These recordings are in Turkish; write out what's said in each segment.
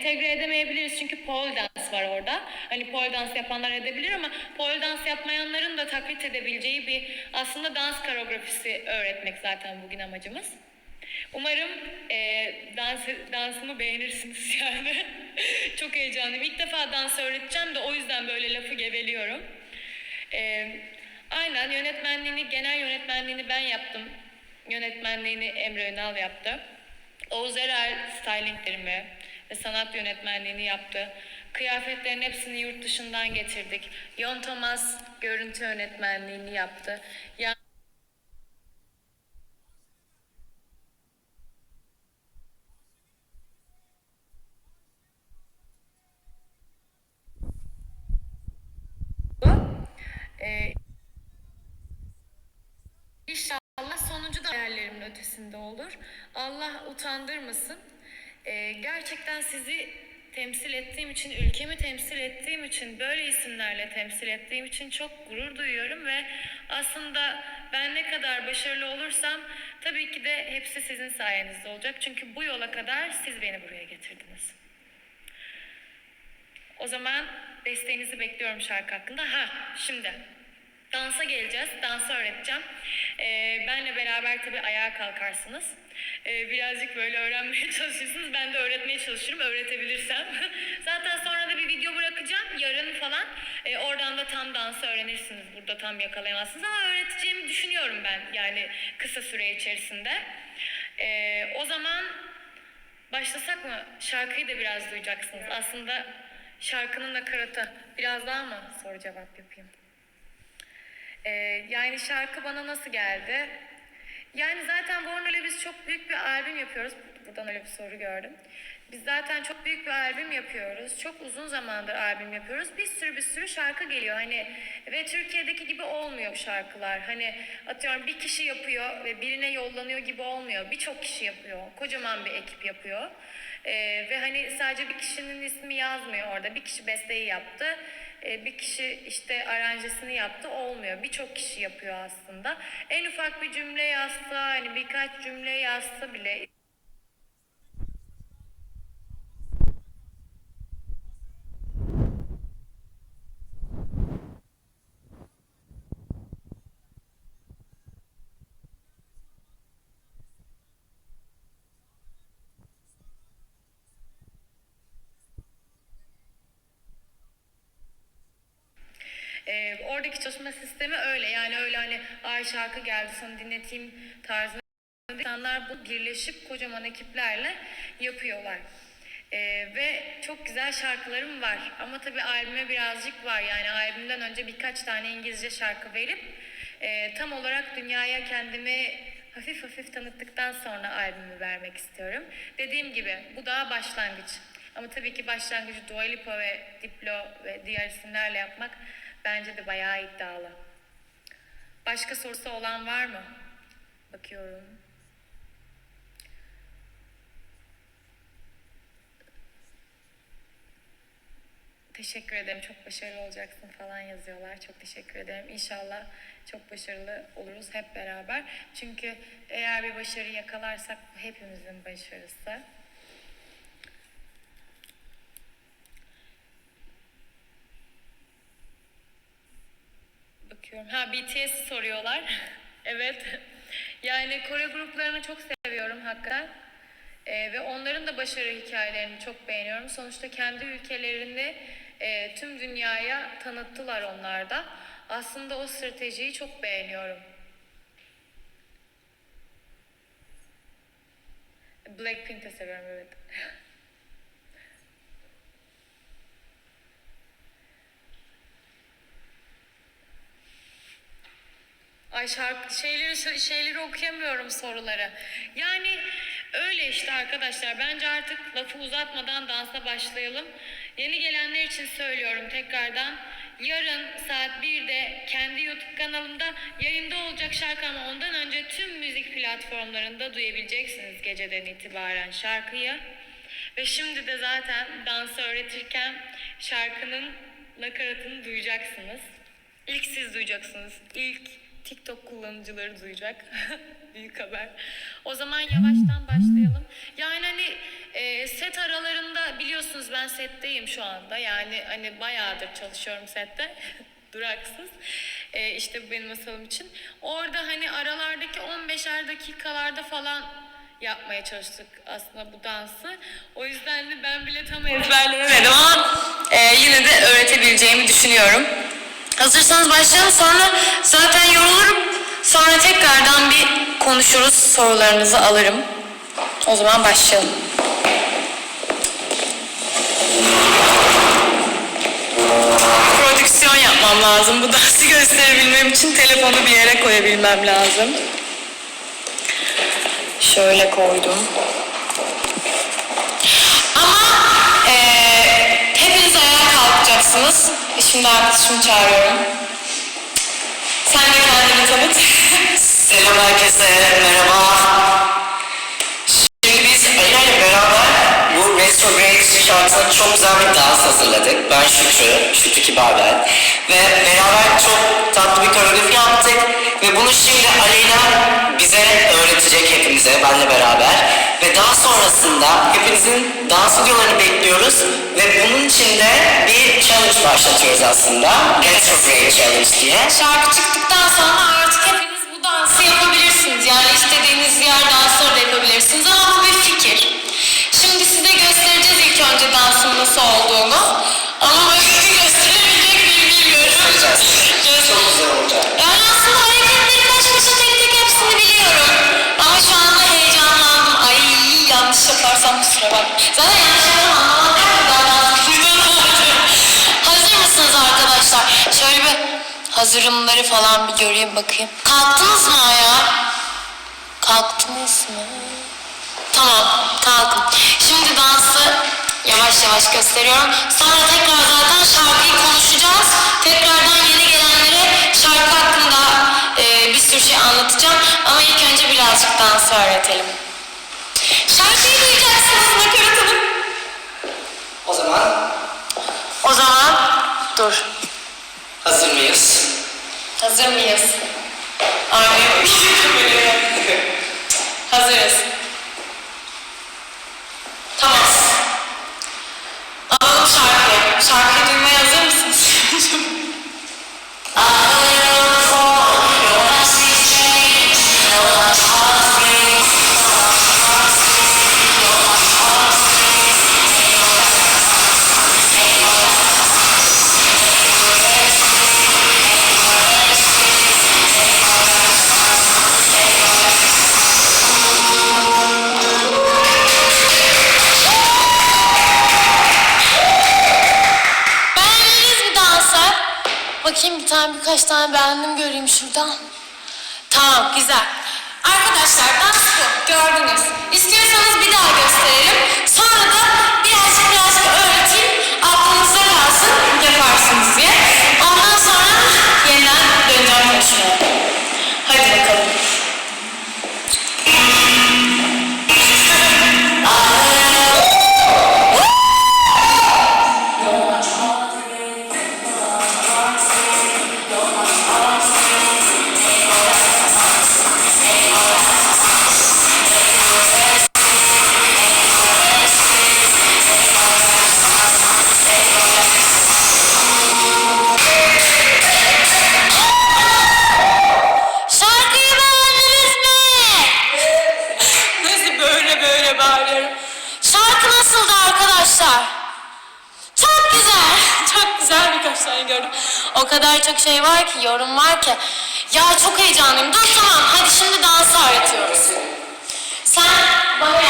entegre edemeyebiliriz çünkü pole dance var orada. Hani pole dance yapanlar edebilir ama pole dance yapmayanların da taklit edebileceği bir aslında dans koreografisi öğretmek zaten bugün amacımız. Umarım e, dans, dansımı beğenirsiniz yani. Çok heyecanlıyım. İlk defa dans öğreteceğim de o yüzden böyle lafı geveliyorum. E, aynen yönetmenliğini, genel yönetmenliğini ben yaptım. Yönetmenliğini Emre Önal yaptı. Oğuz Erer stylinglerimi ve sanat yönetmenliğini yaptı. Kıyafetlerin hepsini yurt dışından getirdik. Yon Thomas görüntü yönetmenliğini yaptı. Yani Ee, İnşallah da hayallerimin ötesinde olur. Allah utandırmasın. Ee, gerçekten sizi temsil ettiğim için, ülkemi temsil ettiğim için, böyle isimlerle temsil ettiğim için çok gurur duyuyorum ve aslında ben ne kadar başarılı olursam tabii ki de hepsi sizin sayenizde olacak. Çünkü bu yola kadar siz beni buraya getirdiniz. O zaman desteğinizi bekliyorum şarkı hakkında. Ha şimdi dansa geleceğiz. Dansı öğreteceğim. Ee, benle beraber tabii ayağa kalkarsınız. Ee, birazcık böyle öğrenmeye çalışırsınız. Ben de öğretmeye çalışırım öğretebilirsem. Zaten sonra da bir video bırakacağım. Yarın falan. Ee, oradan da tam dansı öğrenirsiniz. Burada tam yakalayamazsınız ama öğreteceğimi düşünüyorum ben. Yani kısa süre içerisinde. Ee, o zaman Başlasak mı? Şarkıyı da biraz duyacaksınız. Aslında şarkının nakaratı. Biraz daha mı soru cevap yapayım? Ee, yani şarkı bana nasıl geldi? Yani zaten Warner'la biz çok büyük bir albüm yapıyoruz. Buradan öyle bir soru gördüm. Biz zaten çok büyük bir albüm yapıyoruz. Çok uzun zamandır albüm yapıyoruz. Bir sürü bir sürü şarkı geliyor. Hani ve Türkiye'deki gibi olmuyor şarkılar. Hani atıyorum bir kişi yapıyor ve birine yollanıyor gibi olmuyor. Birçok kişi yapıyor. Kocaman bir ekip yapıyor. Ee, ve hani sadece bir kişinin ismi yazmıyor orada. Bir kişi besteyi yaptı. Ee, bir kişi işte aranjesini yaptı olmuyor. Birçok kişi yapıyor aslında. En ufak bir cümle yazsa, hani birkaç cümle yazsa bile Ee, oradaki çalışma sistemi öyle yani öyle hani ay şarkı geldi sana dinleteyim tarzında insanlar bu birleşip kocaman ekiplerle yapıyorlar. Ee, ve çok güzel şarkılarım var ama tabii albüme birazcık var yani albümden önce birkaç tane İngilizce şarkı verip e, tam olarak dünyaya kendimi hafif hafif tanıttıktan sonra albümü vermek istiyorum. Dediğim gibi bu daha başlangıç. Ama tabii ki başlangıcı Dua Lipa ve Diplo ve diğer isimlerle yapmak bence de bayağı iddialı. Başka sorusu olan var mı? Bakıyorum. Teşekkür ederim. Çok başarılı olacaksın falan yazıyorlar. Çok teşekkür ederim. İnşallah çok başarılı oluruz hep beraber. Çünkü eğer bir başarı yakalarsak bu hepimizin başarısı. Bakıyorum. Ha BTS'i soruyorlar. evet. Yani Kore gruplarını çok seviyorum hakikaten. Ee, ve onların da başarı hikayelerini çok beğeniyorum. Sonuçta kendi ülkelerini e, tüm dünyaya tanıttılar onlar da. Aslında o stratejiyi çok beğeniyorum. Blackpink'i seviyorum evet. Ay şarkı şeyleri şeyleri okuyamıyorum soruları. Yani öyle işte arkadaşlar. Bence artık lafı uzatmadan dansa başlayalım. Yeni gelenler için söylüyorum tekrardan. Yarın saat 1'de kendi YouTube kanalımda yayında olacak şarkı ama ondan önce tüm müzik platformlarında duyabileceksiniz geceden itibaren şarkıyı. Ve şimdi de zaten dansı öğretirken şarkının nakaratını duyacaksınız. İlk siz duyacaksınız. İlk TikTok kullanıcıları duyacak. Büyük haber. O zaman yavaştan başlayalım. Yani hani e, set aralarında biliyorsunuz ben setteyim şu anda. Yani hani bayağıdır çalışıyorum sette. Duraksız. E, işte bu benim masalım için. Orada hani aralardaki 15'er dakikalarda falan yapmaya çalıştık aslında bu dansı. O yüzden de ben bile tam ezberleyemedim ama e, yine de öğretebileceğimi düşünüyorum. Hazırsanız başlayalım. Sonra zaten yorulurum. Sonra tekrardan bir konuşuruz. Sorularınızı alırım. O zaman başlayalım. Prodüksiyon yapmam lazım. Bu dansı gösterebilmem için telefonu bir yere koyabilmem lazım. Şöyle koydum. Ayağa kalkacaksınız. Şimdi arkadaşımı çağırıyorum. Sen de kendini tanıt. Selam herkese, merhaba. Şarkısına çok güzel bir dans hazırladık. Ben Şükrü, Şükrü Kibar ben. Ve beraber çok tatlı bir koreografi yaptık. Ve bunu şimdi Aleyna bize öğretecek hepimize, benle beraber. Ve daha sonrasında hepinizin dans videolarını bekliyoruz. Ve bunun için de bir challenge başlatıyoruz aslında. Retrograde Challenge diye. Şarkı çıktıktan sonra artık hepiniz bu dansı yapabilirsiniz. Yani istediğiniz yer dansları da yapabilirsiniz ama nasıl olduğunu. Ama nasıl gösterebilecek miyim bilmiyorum. Göreceğiz. Çok güzel olacak. Yani aslında hareketleri baş başa tek tek hepsini biliyorum. Ama şu anda heyecanlandım. Ay yanlış yaparsam kusura bak. Zaten yanlış dans Hazır mısınız arkadaşlar? Şöyle bir hazırımları falan bir göreyim bakayım. Kalktınız mı ayağa? Kalktınız mı? Tamam, kalkın. Şimdi dansı yavaş yavaş gösteriyorum. Sonra tekrar zaten şarkıyı konuşacağız. Tekrardan yeni gelenlere şarkı hakkında e, bir sürü şey anlatacağım. Ama ilk önce birazcık dansı öğretelim. Şarkıyı duyacaksınız nakarat hanım. O zaman O zaman dur. hazır mıyız? Hazır mıyız? Aynen. Hazırız. Tane birkaç tane beğendim göreyim şuradan. Tamam güzel. Arkadaşlar dans bu gördünüz. İstiyorsanız bir daha gösterelim. O kadar çok şey var ki, yorum var ki. Ya çok heyecanlıyım. Dur tamam, hadi şimdi dansı öğretiyoruz. Sen bana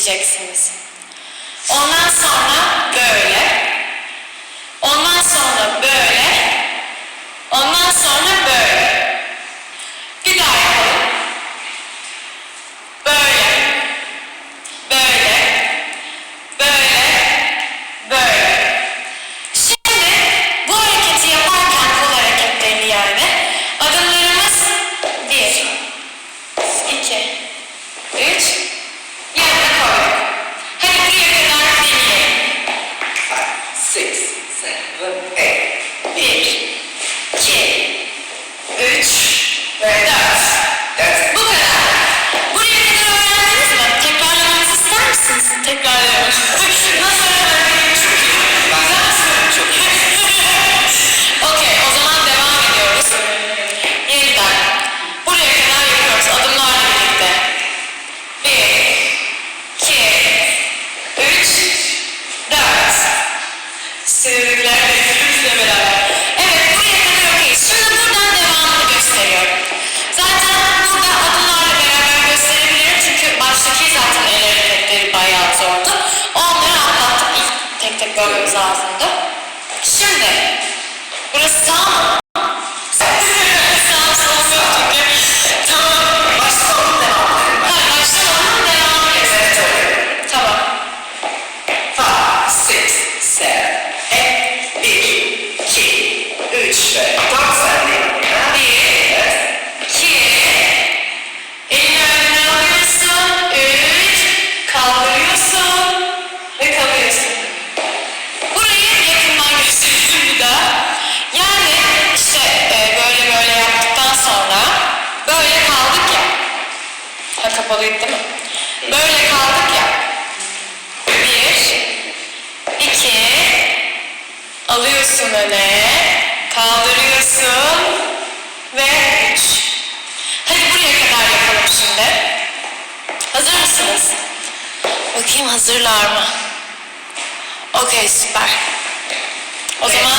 geçeceksiniz. beraber. Evet, buraya kadar. Şimdi buradan devamını gösteriyorum. Zaten burada adımlarla beraber gösterebilirim çünkü baştaki zaten el hareketleri bayağı zordu. Onları atlattık. İlk tek tek görmemiz lazım. Kapalıydı değil mi? Böyle kaldık ya. Bir, iki, alıyorsun öne, kaldırıyorsun ve üç. Hadi buraya kadar yapalım şimdi. Hazır mısınız? Bakayım hazırlar mı? Okey süper. O zaman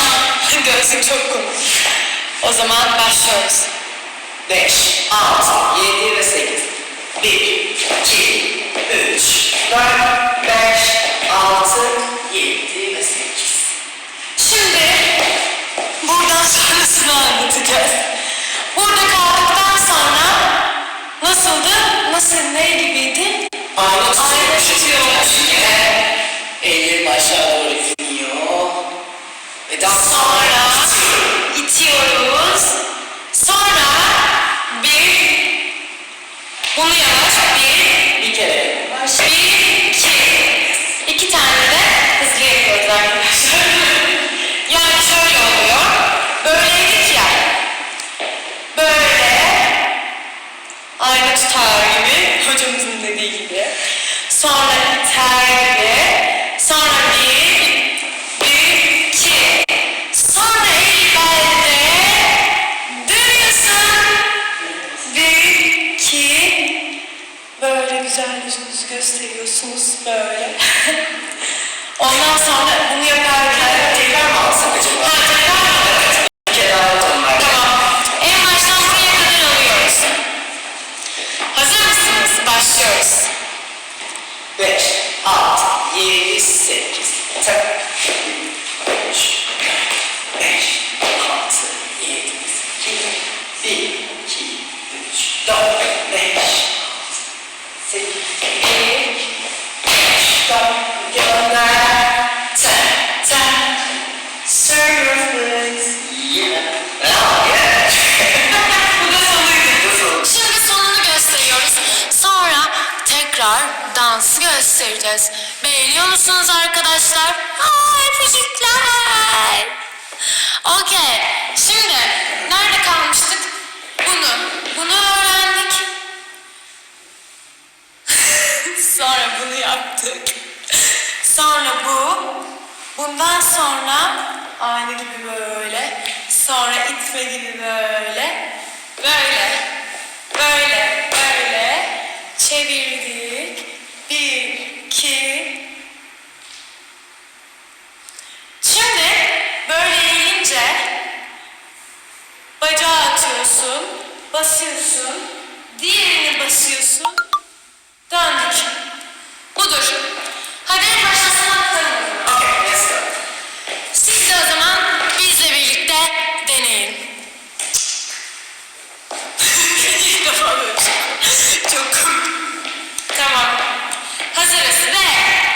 gözlük çok komik. O zaman başlıyoruz. Beş, altı, yedi ve sekiz. Bir, iki, üç, dört, beş, altı, yedi ve sekiz. Şimdi buradan sonrasını anlatacağız. Burada kaldıktan sonra nasıldı? Nasıl ne gibiydi? Aynı bunu yavaş bir Bir kere. Bir, iki. İki tane de hızlı yapıyoruz arkadaşlar. yani şöyle oluyor. Böyleydik ya. Böyle. Aynı tutar gibi. Hocamızın dediği gibi. Sonra iter gibi. Sonra gösteriyorsunuz böyle. Göstereceğiz. Beğeniyor musunuz arkadaşlar? Aa, öpücükler. Okey. Şimdi nerede kalmıştık? Bunu. Bunu öğrendik. sonra bunu yaptık. Sonra bu. Bundan sonra aynı gibi böyle. Sonra itme gibi böyle. Böyle. Böyle. Böyle. Çevirdik. Bir, iki. Şimdi böyle eğilince bacağı atıyorsun, basıyorsun, diğerini basıyorsun, döndük.